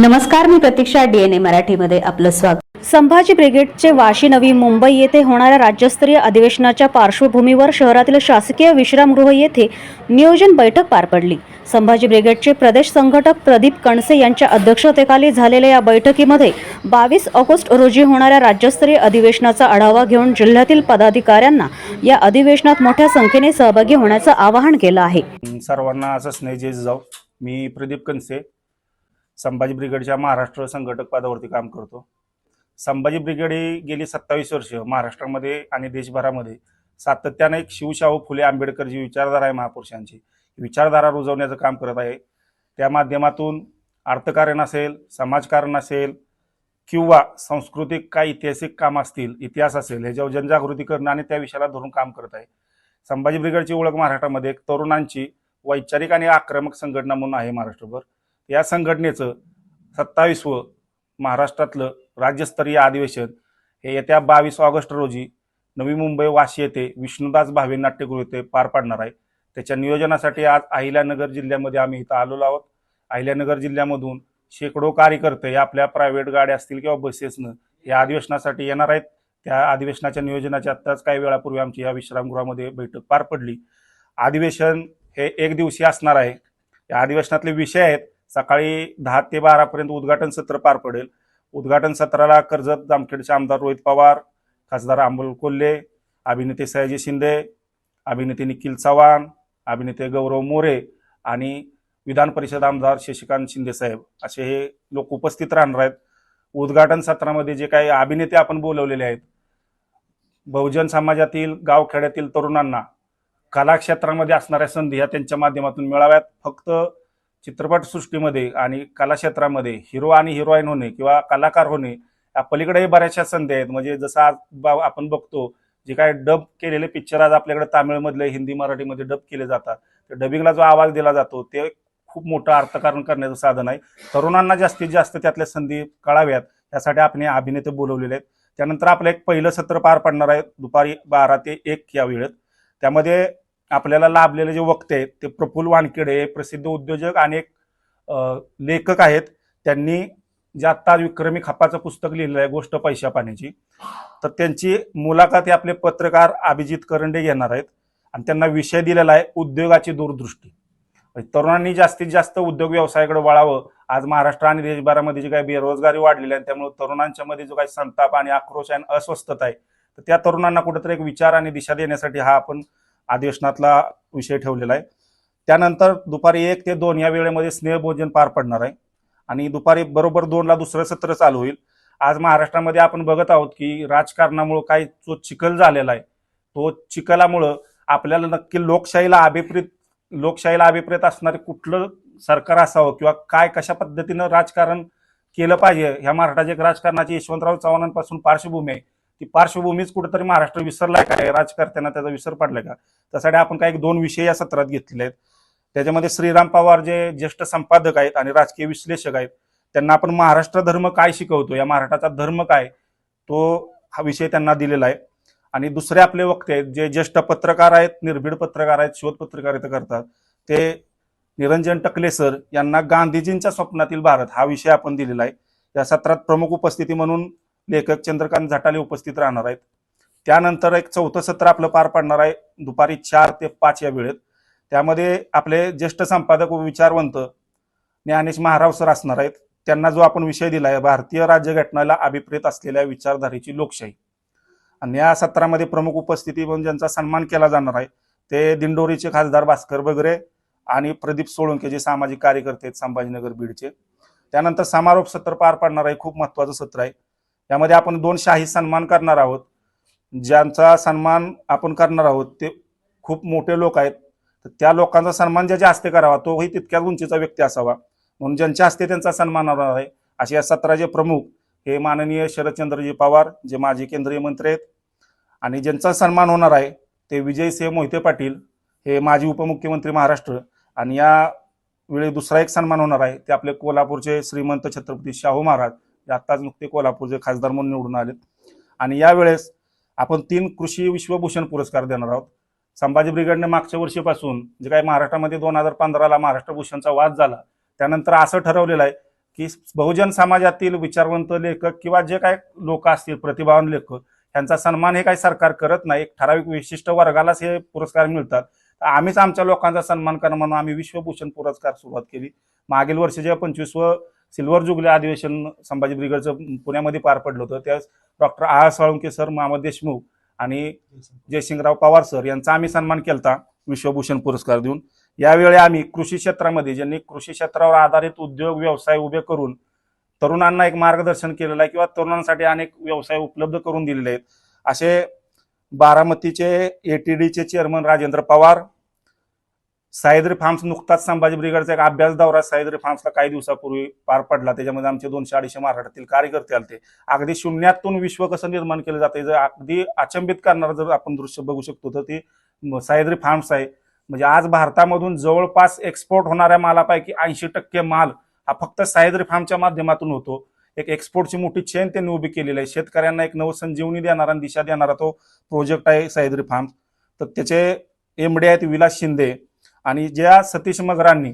नमस्कार मी प्रतीक्षा डीएनए मराठीमध्ये आपलं स्वागत. संभाजी ब्रिगेडचे वाशी नवी मुंबई येथे होणाऱ्या राज्यस्तरीय अधिवेशनाच्या पार्श्वभूमीवर शहरातील शासकीय विश्रामगृह येथे नियोजन बैठक पार पडली. संभाजी ब्रिगेडचे प्रदेश संघटक प्रदीप कणसे यांच्या अध्यक्षतेखाली झालेल्या या बैठकीमध्ये बावीस ऑगस्ट रोजी होणाऱ्या राज्यस्तरीय अधिवेशनाचा आढावा घेऊन जिल्ह्यातील पदाधिकाऱ्यांना या अधिवेशनात मोठ्या संख्येने सहभागी होण्याचं आवाहन केलं आहे. सर्वांना असं स्नेह जाऊ. मी प्रदीप कनसे संभाजी ब्रिगेडच्या महाराष्ट्र संघटक पदावरती काम करतो. संभाजी ब्रिगेड ही गेली सत्तावीस वर्ष. महाराष्ट्रामध्ये आणि देशभरामध्ये सातत्याने एक शिवशाहू फुले आंबेडकर जी विचारधारा आहे महापुरुषांची. विचारधारा रुजवण्याचं काम करत आहे. त्या माध्यमातून अर्थकारण असेल समाजकारण असेल किंवा सांस्कृतिक काय ऐतिहासिक काम असतील इतिहास असेल ह्याच्यावर जनजागृती करणं आणि त्या विषयाला धरून काम करत आहे. संभाजी ब्रिगेडची ओळख महाराष्ट्रामध्ये एक तरुणांची वैचारिक आणि आक्रमक संघटना म्हणून आहे महाराष्ट्रभर. या संघटनेचं सत्तावीसवं महाराष्ट्रातलं राज्यस्तरीय अधिवेशन हे येत्या बावीस ऑगस्ट रोजी नवी मुंबई वाशी येथे विष्णुदास भावे नाट्यगृह येथे पार पाडणार आहे. त्याच्या नियोजनासाठी आज अहिल्यानगर जिल्ह्यामध्ये आम्ही इथं आलेलो आहोत. अहिल्यानगर जिल्ह्यामधून शेकडो कार्यकर्ते आपल्या प्रायव्हेट गाड्या असतील किंवा बसेसनं या अधिवेशनासाठी येणार आहेत. त्या अधिवेशनाच्या नियोजनाच्या आत्ताच काही वेळापूर्वी आमची या विश्रामगृहामध्ये बैठक पार पडली. अधिवेशन हे एक दिवशी असणार आहे. या अधिवेशनातले विषय आहेत. सकाळी दहा ते बारापर्यंत उद्घाटन सत्र पार पडेल. उद्घाटन सत्राला कर्जत जामखेडचे आमदार रोहित पवार खासदार अमोल कोल्हे अभिनेते सयाजी शिंदे अभिनेते निखिल चव्हाण अभिनेते गौरव मोरे आणि विधान परिषद आमदार शशिकांत शिंदे साहेब असे हे लोक उपस्थित राहणार आहेत. उद्घाटन सत्रामध्ये जे काही अभिनेते आपण बोलवलेले आहेत बहुजन समाजातील गावखेड्यातील तरुणांना कला क्षेत्रामध्ये असणाऱ्या संधी ह्या त्यांच्या माध्यमातून मिळाव्यात. फक्त चित्रपटसृष्टीमध्ये आणि कलाक्षेत्रामध्ये हिरो आणि हिरोईन होणे किंवा कलाकार होणे या पलीकडेही बऱ्याचशा संधी आहेत. म्हणजे जसं आज बा- आपण बघतो जे काय डब केलेले पिक्चर आज आपल्याकडे तामिळमधले हिंदी मराठीमध्ये डब केले जातात. तर डबिंगला जो आवाज दिला जातो ते खूप मोठं अर्थकारण करण्याचं साधन आहे. तरुणांना जास्तीत जास्त त्यातल्या संधी कळाव्यात यासाठी आपण अभिनेते बोलवलेले आहेत. त्यानंतर आपलं एक पहिलं सत्र पार पडणार आहे दुपारी बारा ते एक या वेळेत. त्यामध्ये आपल्याला लाभलेले जे वक्ते आहेत ते प्रफुल्ल वानखेडे हे प्रसिद्ध उद्योजक आणि एक लेखक आहेत. त्यांनी जे आत्ता विक्रमी खपाचं पुस्तक लिहिलं आहे गोष्ट पैशा पाण्याची तर त्यांची मुलाखत हे आपले पत्रकार अभिजित करंडे घेणार आहेत आणि त्यांना विषय दिलेला आहे उद्योगाची दूरदृष्टी. म्हणजे तरुणांनी जास्तीत जास्त उद्योग व्यवसायाकडे वळावं. आज महाराष्ट्र आणि देशभरामध्ये जी काही बेरोजगारी वाढलेली आहे त्यामुळे तरुणांच्या मध्ये जो काही संताप आणि आक्रोश आणि अस्वस्थता आहे तर त्या तरुणांना कुठेतरी एक विचार आणि दिशा देण्यासाठी हा आपण अधिवेशनातला विषय ठेवलेला आहे. त्यानंतर दुपारी एक ते दोन या वेळेमध्ये स्नेहभोजन पार पडणार आहे. आणि दुपारी बरोबर दोनला दुसरं सत्र चालू होईल. आज महाराष्ट्रामध्ये आपण बघत आहोत की राजकारणामुळं काही जो चिखल झालेला आहे तो चिखलामुळं आपल्याला नक्की लोकशाहीला अभिप्रेत लोकशाहीला अभिप्रेत असणारे कुठलं सरकार असावं किंवा काय कशा पद्धतीनं राजकारण केलं पाहिजे ह्या महाराष्ट्राच्या राजकारणाची यशवंतराव चव्हाणांपासून पार्श्वभूमी आहे. ती पार्श्वभूमीच कुठेतरी महाराष्ट्र विसरलाय का? राजकर्त्यांना त्याचा विसर पडलाय का? त्यासाठी आपण काही दोन विषय या सत्रात घेतलेले आहेत. त्याच्यामध्ये श्रीराम पवार जे ज्येष्ठ संपादक आहेत आणि राजकीय विश्लेषक आहेत त्यांना आपण महाराष्ट्र धर्म काय शिकवतो? या महाराष्ट्राचा धर्म काय? तो हा विषय त्यांना दिलेला आहे. आणि दुसरे आपले वक्ते आहेत जे ज्येष्ठ पत्रकार आहेत निर्भीड पत्रकार आहेत शोध पत्रकारिता करतात ते निरंजन टकले सर यांना गांधीजींच्या स्वप्नातील भारत हा विषय आपण दिलेला आहे. या सत्रात प्रमुख उपस्थिती म्हणून लेखक चंद्रकांत झटाले उपस्थित राहणार आहेत. त्यानंतर एक चौथं सत्र आपलं पार पडणार आहे. दुपारी चार ते पाच या वेळेत. त्यामध्ये आपले ज्येष्ठ संपादक व विचारवंत ज्ञानेश महाराव सर असणार आहेत. त्यांना जो आपण विषय दिला आहे भारतीय राज्यघटनेला अभिप्रेत असलेल्या विचारधारेची लोकशाही. आणि या सत्रामध्ये प्रमुख उपस्थिती म्हणून ज्यांचा सन्मान केला जाणार आहे ते दिंडोरीचे खासदार भास्कर बगरे आणि प्रदीप सोळंके जे सामाजिक कार्यकर्ते आहेत संभाजीनगर बीडचे. त्यानंतर समारोप सत्र पार पाडणार आहे. खूप महत्वाचं सत्र आहे. यामध्ये आपण दोन शाही सन्मान करणार आहोत. ज्यांचा सन्मान आपण करणार आहोत ते खूप मोठे लोक आहेत. तर त्या लोकांचा सन्मान ज्याच्या हस्ते करावा तोही तितक्याच उंचीचा व्यक्ती असावा. म्हणून ज्यांच्या हस्ते त्यांचा सन्मान होणार आहे असे या सत्राचे प्रमुख हे माननीय शरदचंद्रजी पवार जे माजी केंद्रीय मंत्री आहेत. आणि ज्यांचा सन्मान होणार आहे ते विजयसिंह मोहिते पाटील हे माजी उपमुख्यमंत्री महाराष्ट्र. आणि या वेळी दुसरा एक सन्मान होणार आहे ते आपले कोल्हापूरचे श्रीमंत छत्रपती शाहू महाराज. आत्ताच नुकते कोल्हापूरचे खासदार म्हणून निवडून आलेत. आणि यावेळेस आपण तीन कृषी विश्वभूषण पुरस्कार देणार आहोत. संभाजी ब्रिगेडने मागच्या वर्षीपासून जे काही महाराष्ट्रामध्ये दोन हजार पंधराला महाराष्ट्र भूषणचा वाद झाला त्यानंतर असं ठरवलेलं आहे की बहुजन समाजातील विचारवंत लेखक किंवा जे काय लोक असतील प्रतिभावान लेखक यांचा सन्मान हे काही सरकार करत नाही. एक ठराविक विशिष्ट वर्गालाच हे पुरस्कार मिळतात. तर आम्हीच आमच्या लोकांचा सन्मान करणं म्हणून आम्ही विश्वभूषण पुरस्कार सुरुवात केली. मागील वर्षी जे पंचवीसवं सिल्वर जुगले अधिवेशन संभाजी ब्रिगेडचं पुण्यामध्ये पार पडलं होतं. त्यावेळेस doctor R Salunke sir Mohammed Deshmukh आणि जयसिंगराव पवार सर यांचा आम्ही सन्मान केलता विश्वभूषण पुरस्कार देऊन. यावेळी आम्ही कृषी क्षेत्रामध्ये ज्यांनी कृषी क्षेत्रावर आधारित उद्योग व्यवसाय उभे करून तरुणांना एक मार्गदर्शन केलेलं आहे किंवा तरुणांसाठी अनेक व्यवसाय उपलब्ध करून दिलेले आहेत. असे बारामतीचे एटीडीचे चेअरमन राजेंद्र पवार सायद्री फार्म्स नुकताच संभाजी ब्रिगेडचा एक अभ्यास दौरा सायद्री फार्म्सला काही दिवसापूर्वी पार पडला. त्याच्यामध्ये आमचे दोनशे अडीचशे महाराष्ट्रातील कार्यकर्ते ते अगदी शून्यातून विश्व कसं निर्माण केलं जातं जर अगदी अचंबित करणारं जर आपण दृश्य बघू शकतो तर ती सायद्री फार्म्स आहे. म्हणजे आज भारतामधून जवळपास एक्सपोर्ट होणाऱ्या मालापैकी ऐंशी टक्के माल हा फक्त सायद्री फार्मच्या माध्यमातून होतो. एक एक्सपोर्टची मोठी चेन त्यांनी उभी केलेली आहे. शेतकऱ्यांना एक नवसंजीवनी देणारा आणि दिशा देणारा तो प्रोजेक्ट आहे सायद्री फार्म तर त्याचे एमडी आहेत विलास शिंदे. आणि ज्या सतीश मगरांनी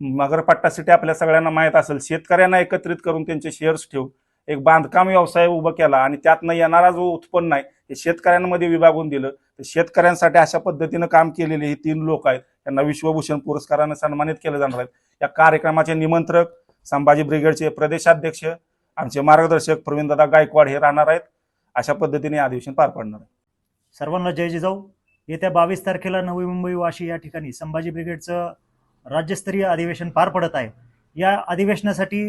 मगरपट्टा सिटी आपल्या सगळ्यांना माहीत असेल शेतकऱ्यांना एकत्रित करून त्यांचे शेअर्स ठेवून एक बांधकाम व्यवसाय उभा केला आणि त्यातनं येणारा जो उत्पन्न आहे हे शेतकऱ्यांमध्ये विभागून दिलं. तर शेतकऱ्यांसाठी अशा पद्धतीनं काम केलेले हे तीन लोक आहेत. त्यांना विश्वभूषण पुरस्कारानं सन्मानित केलं जाणार आहेत या कार्यक्रमाचे निमंत्रक संभाजी ब्रिगेडचे प्रदेशाध्यक्ष आमचे मार्गदर्शक प्रवीणदादा गायकवाड हे राहणार आहेत. अशा पद्धतीने अधिवेशन पार पडणार आहे. सर्वांना जय जिजाऊ. येत्या बावीस तारखेला नवी मुंबई वाशी या ठिकाणी संभाजी ब्रिगेडचं राज्यस्तरीय अधिवेशन पार पडत आहे. या अधिवेशनासाठी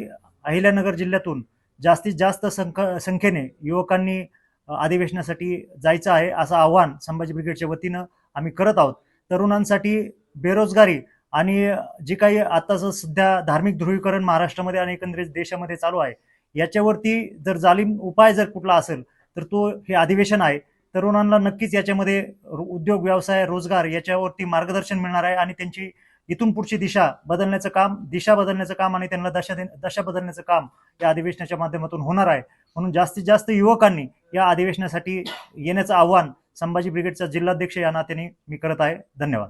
अहिल्यानगर जिल्ह्यातून जास्तीत जास्त संख संख्येने युवकांनी अधिवेशनासाठी जायचं आहे असं आव्हान संभाजी ब्रिगेडच्या वतीनं आम्ही करत आहोत. तरुणांसाठी बेरोजगारी आणि जी काही आताचं सध्या धार्मिक ध्रुवीकरण महाराष्ट्रामध्ये आणि एकंदरीत देशामध्ये चालू आहे याच्यावरती जर जालीम उपाय जर कुठला असेल तर तो हे अधिवेशन आहे. तरुणांना नक्कीच याच्यामध्ये उद्योग व्यवसाय रोजगार याच्यावरती मार्गदर्शन मिळणार आहे आणि त्यांची इथून पुढची दिशा बदलण्याचं काम दिशा बदलण्याचं काम आणि त्यांना दशा दे- दशा बदलण्याचं काम या अधिवेशनाच्या माध्यमातून होणार आहे. म्हणून जास्तीत जास्त युवकांनी या अधिवेशनासाठी येण्याचं आव्हान संभाजी ब्रिगेडचा जिल्हाध्यक्ष या नात्याने मी करत आहे. धन्यवाद.